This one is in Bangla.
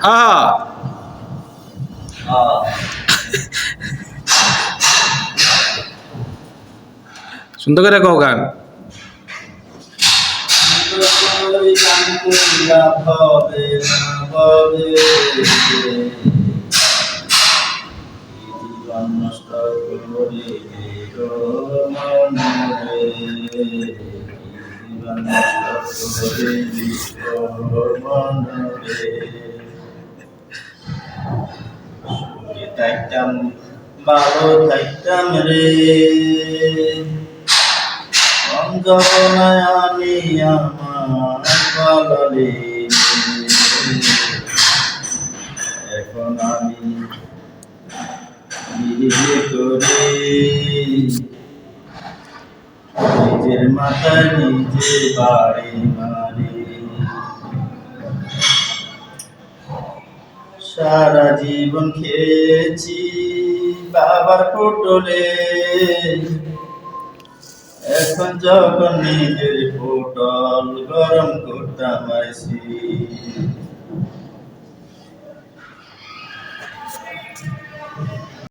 হ্যাঁ সুন্দর করে কও গান। নষ্ট থাকতাম ভালো থাকতাম রে আমি আমার পালালে এখন আমি করে নিজে বাড়ি মারি সারা জীবন খেয়েছি বাবার পটলে। এখন যখন নিজের পটল গরম করতাম আইসি